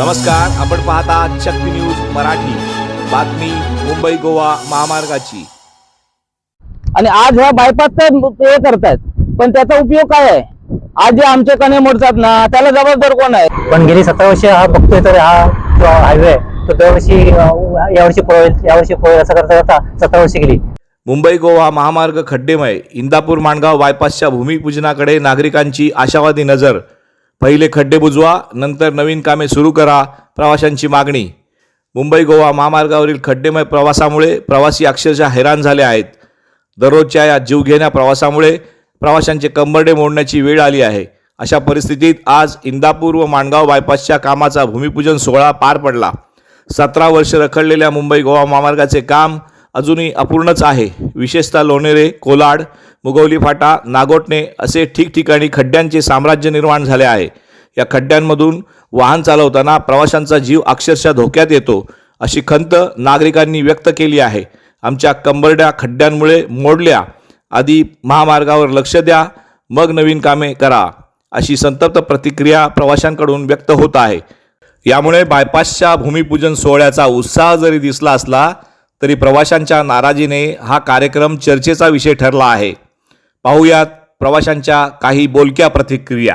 नमस्कार आपण पाहता शक्ती न्यूज मराठी. बातमी मुंबई गोवा महामार्गाची. आणि आज ह्या बायपासचा हे करतायत. पण त्याचा उपयोग काय आहे? आज जे आमचे कणे मोडतात ना त्याला जबाबदार कोण आहे? पण गेली सतरा वर्ष हा बघतोय तर हा जो हायवे आहे तो दरवर्षी अं, यावर्षी पळवेल यावर्षी पळवेल असं करता करता सतरा वर्ष गेली. मुंबई गोवा महामार्ग खड्डेमय. इंदापूर माणगाव बायपासच्या भूमिपूजनाकडे नागरिकांची आशावादी नजर. पहिले खड्डे बुजवा नंतर नवीन कामे सुरू करा प्रवाशांची मागणी. मुंबई गोवा महामार्गावरील खड्डेमय प्रवासामुळे प्रवासी अक्षरशः हैराण झाले आहेत. दररोजच्या या जीवघेण्या प्रवासामुळे प्रवाशांचे कंबरडे मोडण्याची वेळ आली आहे. अशा परिस्थितीत आज इंदापूर व माणगाव बायपासच्या कामाचा भूमिपूजन सोहळा पार पडला. सतरा वर्ष रखडलेल्या मुंबई गोवा महामार्गाचे काम अजूनही अपूर्णच आहे. विशेषतः लोणेरे कोलाड मुगवली फाटा नागोटणे असे ठिकठिकाणी खड्ड्यांचे साम्राज्य निर्माण झाले आहे. या खड्ड्यांमधून वाहन चालवताना प्रवाशांचा जीव अक्षरशः धोक्यात येतो अशी खंत नागरिकांनी व्यक्त केली आहे. आमच्या कंबरड्या खड्ड्यांमुळे मोडल्या. आधी महामार्गावर लक्ष द्या मग नवीन कामे करा अशी संतप्त प्रतिक्रिया प्रवाशांकडून व्यक्त होत आहे. यामुळे बायपासच्या भूमिपूजन सोहळ्याचा उत्साह जरी दिसला असला तरी प्रवाशांच्या नाराजीने हा कार्यक्रम चर्चेचा विषय ठरला आहे. पाहुयात प्रवाशांच्या काही बोलक्या प्रतिक्रिया.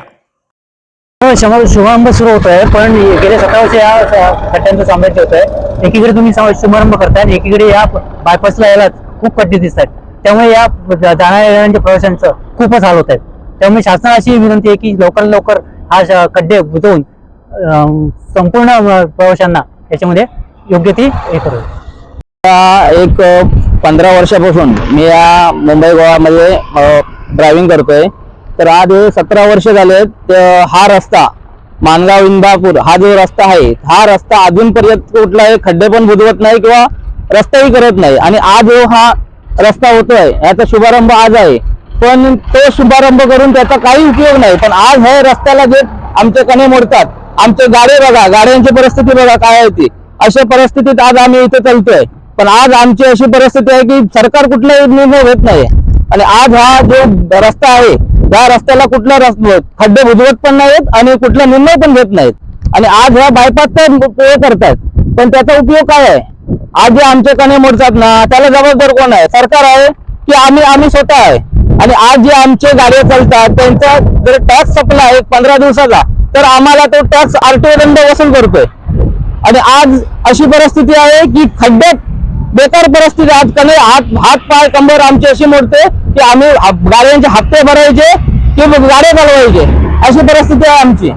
हो, शुभारंभ सुरू होत आहे पण गेल्या सतरा वर्ष या खड्ड्यांचं साम्राज्य होत आहे एकीकडे तुम्ही शुभारंभ करताय एकीकडे या बायपासला यायला खूप खड्डे दिसत आहेत त्यामुळे या जाणाऱ्या येणाऱ्या प्रवाशांचं खूपच हाल होत आहेत त्यामुळे शासनाला अशी विनंती आहे की लवकरात लवकर हा खड्डे बुजवून संपूर्ण प्रवाशांना याच्यामध्ये योग्य ती हे करू. एक पंधरा वर्षापासून मी या मुंबई गोवामध्ये ड्रायव्हिंग करतोय. तर आज सतरा वर्ष झाले हा रस्ता मानगाव इंदापूर हा जो रस्ता आहे हा रस्ता अजूनपर्यंत कुठलाही खड्डे पण बुजवत नाही किंवा रस्ताही करत नाही. आणि आज जो हा रस्ता होतोय याचा शुभारंभ आज आहे. पण तो शुभारंभ करून त्याचा काही उपयोग नाही. पण आज हे रस्त्याला जे आमचे कणे मोडतात आमचे गाडे बघा गाड्यांची परिस्थिती बघा काय आहे ती. अशा परिस्थितीत आज आम्ही इथे चालतोय. पण आज आमची अशी परिस्थिती आहे की सरकार कुठलाही निर्णय घेत नाही. आणि आज हा जो रस्ता आहे त्या रस्त्याला कुठला खड्डे बुजवत पण नाहीत आणि कुठला निर्णय पण घेत नाहीत. आणि आज ह्या बायपासचा हे करतायत. पण त्याचा उपयोग काय आहे? आज जे आमचे कणे मोडतात ना त्याला जबाबदार कोण आहे? सरकार आहे की आम्ही आम्ही स्वतः आहे. आणि आज जे आमचे गाड्या चालतात त्यांचा जर टॅक्स संपला आहे पंधरा दिवसाचा तर आम्हाला तो टॅक्स आरटीओ दंड वसूल करतोय. आणि आज अशी परिस्थिती आहे की खड्ड्यात बेकार परिस्थिती आज कमी हात हात पाय कंबर आमची अशी मोडते की आम्ही गाड्यांचे हप्ते भरायचे की गाड्या चालवायचे. अशी परिस्थिती आहे आमची.